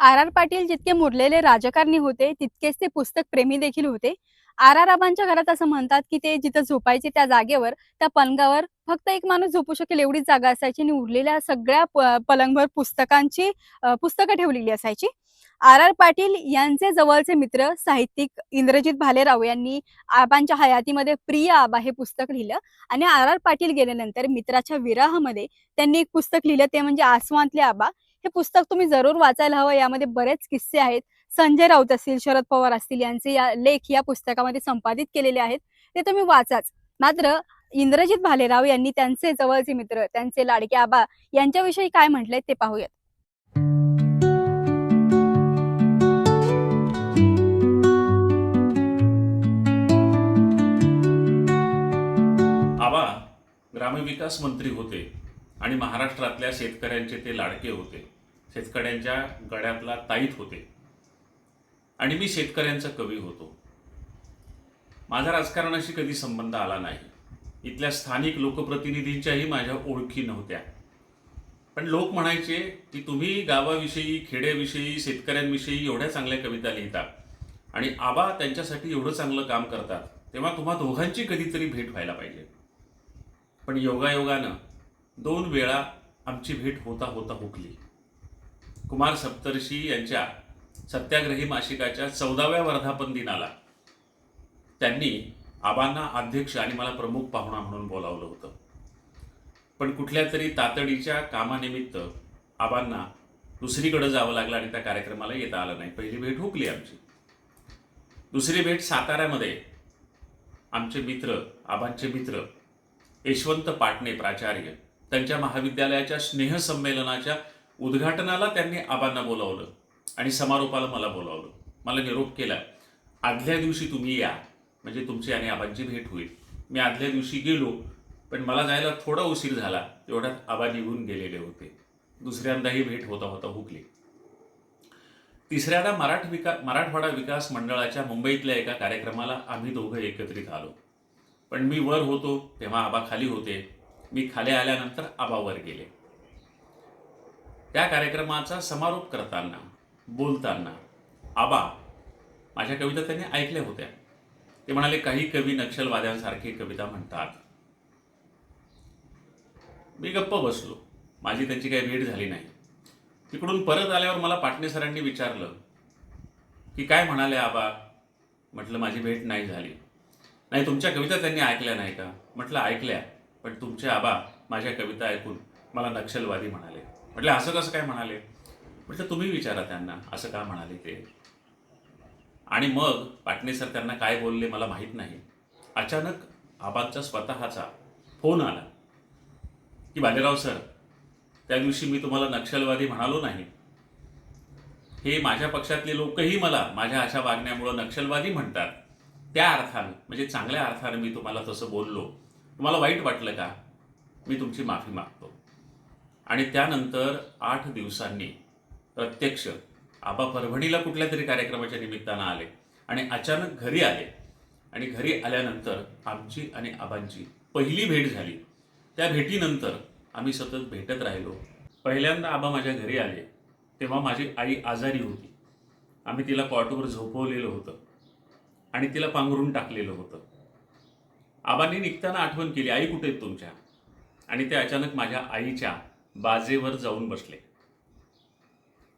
R R Patil जितके मुरलेले राजकारणी होते तितकेच ते पुस्तक प्रेमी देखील होते. आर आर आबांच्या घरात असं म्हणतात की ते जिथं झोपायचे त्या जागेवर त्या पलंगावर फक्त एक माणूस झोपू शकेल एवढीच जागा असायची आणि उरलेल्या सगळ्या पलंगभर पुस्तकांची पुस्तकं ठेवलेली असायची. आर आर पाटील यांचे जवळचे मित्र साहित्यिक इंद्रजित भालेराव यांनी आबांच्या हयातीमध्ये प्रिय आबा हे पुस्तक लिहिलं आणि आर आर पाटील गेल्यानंतर मित्राच्या विराहामध्ये त्यांनी एक पुस्तक लिहिलं ते म्हणजे आसवांतले आबा. हे पुस्तक तुम्ही जरूर वाचायला हवं. यामध्ये बरेच किस्से आहेत. संजय राऊत असतील शरद पवार असतील यांचे या लेख या पुस्तकामध्ये संपादित केलेले आहेत. ते तुम्ही वाचाच. मात्र इंद्रजित भालेराव यांनी त्यांचे जवळचे मित्र त्यांचे लाडके आबा यांच्याविषयी काय म्हटलंय ते पाहूयात. आबा ग्रामविकास मंत्री होते आणि महाराष्ट्रातल्या शेतकऱ्यांचे ते लाडके होते. शेतकऱ्यांच्या गळ्यातला ताईत होते. आणि मी शेतकऱ्यांचा कवी होतो. माझा राजकारणाशी कधी संबंध आला नाही. इथल्या स्थानिक लोकप्रतिनिधींच्याही माझ्या ओळखी नव्हत्या. पण लोक म्हणायचे की तुम्ही गावाविषयी खेड्याविषयी शेतकऱ्यांविषयी एवढ्या चांगल्या कविता लिहिता. आणि आबा त्यांच्यासाठी एवढं चांगलं काम करतात तेव्हा तुम्हा दोघांची कधीतरी भेट व्हायला पाहिजे. पण योगायोगानं दोन वेळा आमची भेट होता होता हुकली. कुमार सप्तर्षी यांच्या सत्याग्रही मासिकाच्या चौदाव्या वर्धापन दिनाला त्यांनी आबांना अध्यक्ष आणि मला प्रमुख पाहुणा म्हणून बोलावलं होतं. पण कुठल्या तरी तातडीच्या कामानिमित्त आबांना दुसरीकडे जावं लागलं आणि त्या कार्यक्रमाला येता आलं नाही. पहिली भेट हुकली आमची. दुसरी भेट साताऱ्यामध्ये आमचे मित्र आबांचे मित्र यशवंत पाटणे प्राचार्य त्यांच्या महाविद्यालयाच्या स्नेहसंमेलनाच्या उद्घाटनाला त्यांनी आबांना बोलावलं आणि समारोपाला मला बोलावलं. मला निरोप केला आदल्या दिवशी तुम्ही या. म्हणजे तुमची आणि आबांची भेट होईल. मी आदल्या दिवशी गेलो पण मला जायला थोडा उशीर झाला. तेवढ्यात आबा निघून गेलेले होते. दुसऱ्यांदाही भेट होता होता हुकली. तिसऱ्यादा मराठ विका मराठवाडा विकास मंडळाच्या मुंबईतल्या एका कार्यक्रमाला आम्ही दोघं एकत्रित आलो. पण मी वर होतो तेव्हा आबा खाली होते. मी खाली आल्यानंतर आबावर गेले. त्या कार्यक्रमाचा समारोप करताना बोलताना आबा माझ्या कविता त्यांनी ऐकल्या होत्या. ते म्हणाले काही कवी नक्षलवाद्यांसारखी कविता म्हणतात. मी गप्प बसलो. माझी त्यांची काही भेट झाली नाही. तिकडून परत आल्यावर मला पाटणे सरांनी विचारलं की काय म्हणाले आबा? म्हटलं माझी भेट नाही झाली. नाही तुमच्या कविता त्यांनी ऐकल्या नाही का? म्हटलं ऐकल्या पण तुमचे आबा माझ्या कविता ऐकून मला नक्षलवादी म्हणाले. म्हटलं असं कसं काय म्हणाले? म्हटलं तुम्ही विचारा त्यांना असं का म्हणाले ते? आणि मग पाटणे सर त्यांना काय बोलले मला माहीत नाही. अचानक आबादचा स्वतःचा फोन आला. की बाजीराव सर त्या दिवशी मी तुम्हाला नक्षलवादी म्हणालो नाही. हे माझ्या पक्षातले लोकही मला माझ्या अशा वागण्यामुळं नक्षलवादी म्हणतात. त्या अर्थानं म्हणजे चांगल्या अर्थानं मी तुम्हाला तसं बोललो. तुम्हाला वाईट वाटलं का? मी तुमची माफी मागतो. आणि त्यानंतर आठ दिवसांनी प्रत्यक्ष आबा परभणीला कुठल्या तरी कार्यक्रमाच्या निमित्तानं आले आणि अचानक घरी आले. आणि घरी आल्यानंतर आमची आणि आबांची पहिली भेट झाली. त्या भेटीनंतर आम्ही सतत भेटत राहिलो. पहिल्यांदा आबा माझ्या घरी आले तेव्हा माझी आई आजारी होती. आम्ही तिला कॉटवर झोपवलेलं होतं आणि तिला पांघरून टाकलेलं होतं. आबांनी निघताना आठवण केली आई कुठे आहेत तुमच्या? आणि ते अचानक माझ्या आईच्या बाजेवर जाऊन बसले.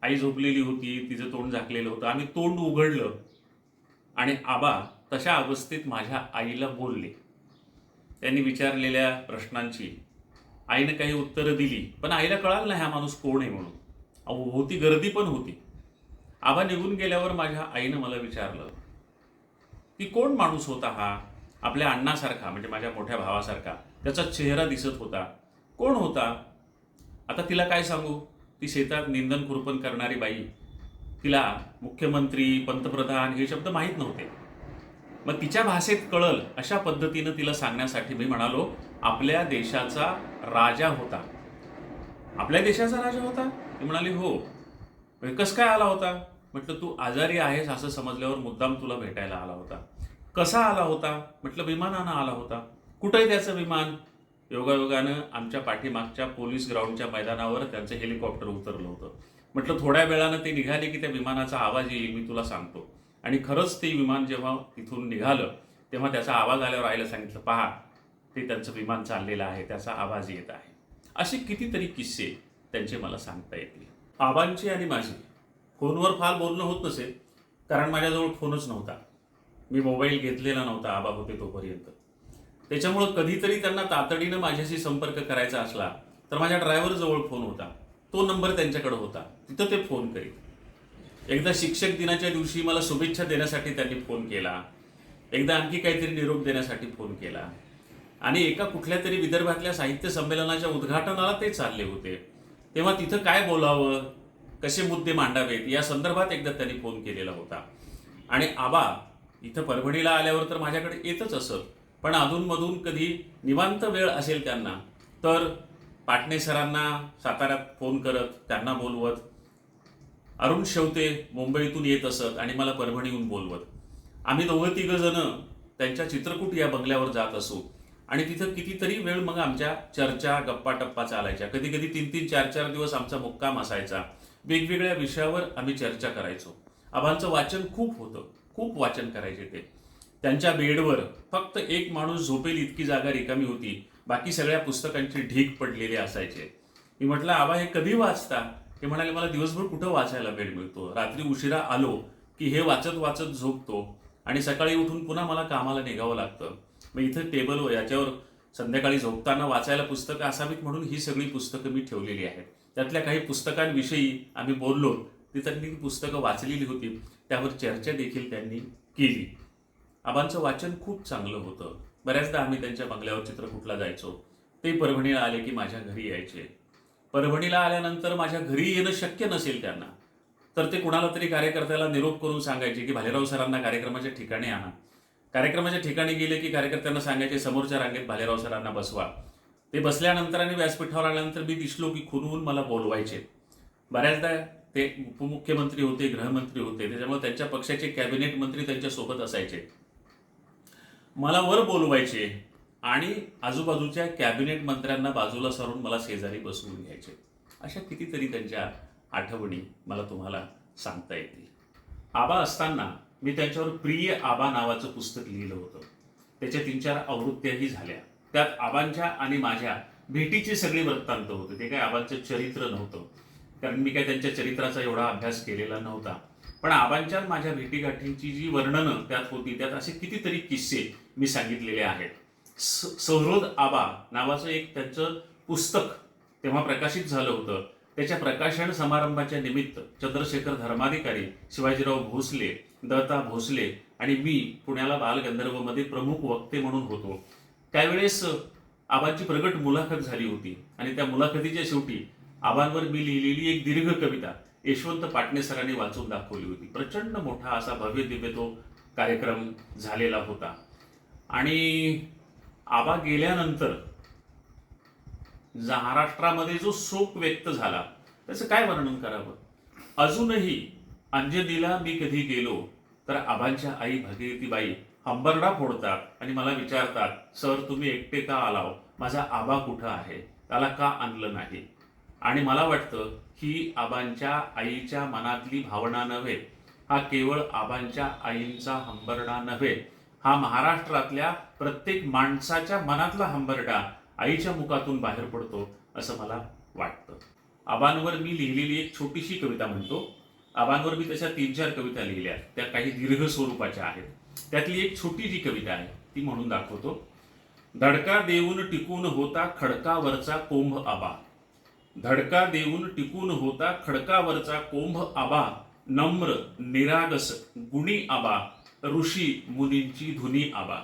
आई झोपलेली होती तिचं तोंड झाकलेलं होतं. आम्ही तोंड उघडलं आणि आबा तशा अवस्थेत माझ्या आईला बोलले. त्यांनी विचारलेल्या प्रश्नांची आईनं काही उत्तरं दिली पण आईला कळालं नाही हा माणूस कोण आहे म्हणून. अहो होती गर्दी पण होती. आबा निघून गेल्यावर माझ्या आईनं मला विचारलं की कोण माणूस होता हा? आपल्या अण्णासारखा म्हणजे माझ्या मोठ्या भावासारखा. त्याचा चेहरा दिसत होता. कोण होता? आता तिला काय सांगू? ती शेतात निंदन खुरपण करणारी बाई. तिला मुख्यमंत्री पंतप्रधान हे शब्द माहीत नव्हते. मग तिच्या भाषेत कळल अशा पद्धतीनं तिला सांगण्यासाठी मी म्हणालो आपल्या देशाचा राजा होता. आपल्या देशाचा राजा होता? ती म्हणाली हो. म्हणजे कसं काय आला होता? म्हटलं तू आजारी आहेस असं समजल्यावर मुद्दाम तुला भेटायला आला होता. कसा आला होता? म्हटलं विमानानं आला होता. कुठं त्याचं विमान? योगायोगानं आमच्या पाठीमागच्या पोलीस ग्राउंडच्या मैदानावर त्यांचं हेलिकॉप्टर उतरलं होतं. म्हटलं थोड्या वेळानं ते निघाले की त्या विमानाचा आवाज येईल मी तुला सांगतो. आणि खरंच ते विमान जेव्हा तिथून निघालं तेव्हा त्याचा आवाज आल्यावर आईला सांगितलं पहा ते त्यांचं विमान चाललेलं आहे त्याचा आवाज येत आहे. असे कितीतरी किस्से त्यांचे मला सांगता येतील. आबांची आणि माझी. फोनवर फार बोलणं होत नसेल कारण माझ्याजवळ फोनच नव्हता. मी मोबाईल घेतलेला नव्हता आबा होते तोपर्यंत. त्याच्यामुळं कधीतरी त्यांना तातडीनं माझ्याशी संपर्क करायचा असला तर माझ्या ड्रायव्हरजवळ फोन होता. तो नंबर त्यांच्याकडे होता. तिथं ते फोन करीत. एकदा शिक्षक दिनाच्या दिवशी मला शुभेच्छा देण्यासाठी त्यांनी फोन केला. एकदा आणखी काहीतरी निरोप देण्यासाठी फोन केला. आणि एका कुठल्या तरी विदर्भातल्या साहित्य संमेलनाच्या उद्घाटनाला ते चालले होते. तेव्हा तिथं काय बोलावं? कसे मुद्दे मांडावेत? या संदर्भात एकदा त्यांनी फोन केलेला होता. आणि आबा इथं परभणीला आल्यावर तर माझ्याकडे येतच असत. पण अधूनमधून कधी निवांत वेळ असेल त्यांना तर पाटणे सरांना साताऱ्यात फोन करत त्यांना बोलवत. अरुण शेवते मुंबईतून येत असत आणि मला परभणीहून बोलवत. आम्ही दोघं तिघं जण त्यांच्या चित्रकूट या बंगल्यावर जात असू. आणि तिथं कितीतरी वेळ मग आमच्या चर्चा गप्पा टप्पा चालायच्या. कधी कधी तीन तीन चार चार दिवस आमचा मुक्काम असायचा. वेगवेगळ्या विषयावर आम्ही चर्चा करायचो. आबांचं वाचन खूप होतं. खूप वाचन करायचे ते. त्यांच्या बेडवर फक्त एक माणूस झोपेल इतकी जागा रिकामी होती. बाकी सगळ्या पुस्तकांची ढीक पडलेली असायचे. मी म्हटलं आबा हे कधी वाचता? ते म्हणाले मला दिवसभर कुठं वाचायला वेळ मिळतो? रात्री उशिरा आलो की हे वाचत वाचत झोपतो आणि सकाळी उठून पुन्हा मला कामाला निघावं लागतं. मग इथं टेबलवर याच्यावर संध्याकाळी झोपताना वाचायला पुस्तकं असावीत म्हणून ही सगळी पुस्तकं मी ठेवलेली आहेत. त्यातल्या काही पुस्तकांविषयी आम्ही बोललो ती त्यांनी ती पुस्तकं वाचलेली होती. त्यावर चर्चा देखील त्यांनी केली. आबांचं वाचन खूप चांगलं होतं. बऱ्याचदा आम्ही त्यांच्या बंगल्यावर चित्रकूटला जायचो ते परभणीला आले की माझ्या घरी यायचे. परभणीला आल्यानंतर माझ्या घरी येणं शक्य नसेल त्यांना. तर ते कुणाला तरी कार्यकर्त्याला निरोप करून सांगायचे की भालेराव सरांना कार्यक्रमाच्या ठिकाणी आणा. कार्यक्रमाच्या ठिकाणी गेले की कार्यकर्त्यांना सांगायचे समोरच्या रांगेत भालेराव सरांना बसवा. ते बसल्यानंतर आणि व्यासपीठावर आल्यानंतर मी दिसलो की खुनवून मला बोलवायचे. बऱ्याचदा ते उपमुख्यमंत्री होते गृहमंत्री होते त्याच्यामुळे त्यांच्या पक्षाचे कॅबिनेट मंत्री त्यांच्यासोबत असायचे. मला वर बोलवायचे आणि आजूबाजूच्या कॅबिनेट मंत्र्यांना बाजूला सारून मला शेजारी बसवून घ्यायचे. अशा कितीतरी त्यांच्या आठवणी मला तुम्हाला सांगता येतील. आबा असताना मी त्यांच्यावर प्रिय आबा नावाचं पुस्तक लिहिलं होतं. त्याच्या तीन चार आवृत्त्याही झाल्या. त्यात आबांच्या आणि माझ्या भेटीचे सगळे वृत्तांत होते. ते काय आबांचं चरित्र नव्हतं. कारण मी काय त्यांच्या चरित्राचा एवढा अभ्यास केलेला नव्हता. पण आबांच्या माझ्या भेटीगाठींची जी वर्णनं त्यात होती त्यात असे कितीतरी किस्से मी सांगितलेले आहेत. स- सहृद आबा नावाचं एक त्यांचं पुस्तक तेव्हा प्रकाशित झालं होतं. त्याच्या प्रकाशन समारंभाच्या निमित्त चंद्रशेखर धर्माधिकारी शिवाजीराव भोसले दत्ता भोसले आणि मी पुण्याला बालगंधर्वमध्ये प्रमुख वक्ते म्हणून होतो. त्यावेळेस आबांची प्रगट मुलाखत झाली होती आणि त्या मुलाखतीच्या शेवटी आबांवर मी लिहिलेली एक दीर्घ कविता यशवंत पाटणे सरांनी वाचून दाखवली होती. प्रचंड मोठा असा भव्य दिव्य तो कार्यक्रम झालेला होता. आणि आबा गेल्यानंतर महाराष्ट्रामध्ये जो शोक व्यक्त झाला त्याचं काय वर्णन करावं? अजूनही अंजनीला मी कधी गेलो तर आबांच्या आई भगीरथीबाई हंबरडा फोडतात आणि मला विचारतात सर तुम्ही एकटे का आलाव? माझा आबा कुठं आहे? त्याला का आणलं नाही? आणि मला वाटतं ही आबांच्या आईच्या मनातली भावना नव्हे हा केवळ आबांच्या आईंचा हंबरडा नव्हे हा महाराष्ट्रातल्या प्रत्येक माणसाच्या मनातला हंबरडा आईच्या मुखातून बाहेर पडतो असं मला वाटतं. आबांवर मी लिहिलेली एक छोटीशी कविता म्हणतो. आबांवर मी तशा तीन चार कविता लिहिल्या. त्या काही दीर्घ स्वरूपाच्या आहेत. त्यातली एक छोटी जी कविता आहे ती म्हणून दाखवतो. धडका देऊन टिकून होता खडकावरचा कोंभ आबा. धडका देऊन टिकून होता खडकावरचा कोंभ आबा नम्र निरागस गुणी आबा ऋषी मुनींची धुनी आबा.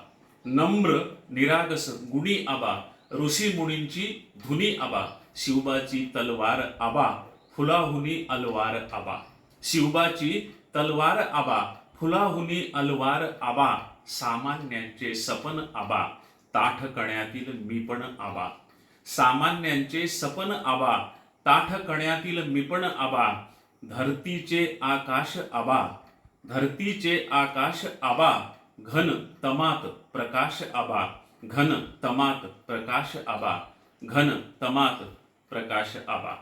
नम्र निरागस गुणी आबा ऋषी मुनींची धुनी आबा शिवबाची तलवार आबा फुलाहुनी अलवार आबा. शिवबाची तलवार आबा फुलाहुनी अलवार आबा सामान्यांचे सपन आबा ताठ कण्यातील मीपण आबा. सामान्यांचे सपन आबा ताठकण्यातील मिपण आबा धरतीचे आकाश आबा धरतीचे आकाश आबा घन तमात प्रकाश आबा घन तमात प्रकाश आबा घन तमात प्रकाश आबा.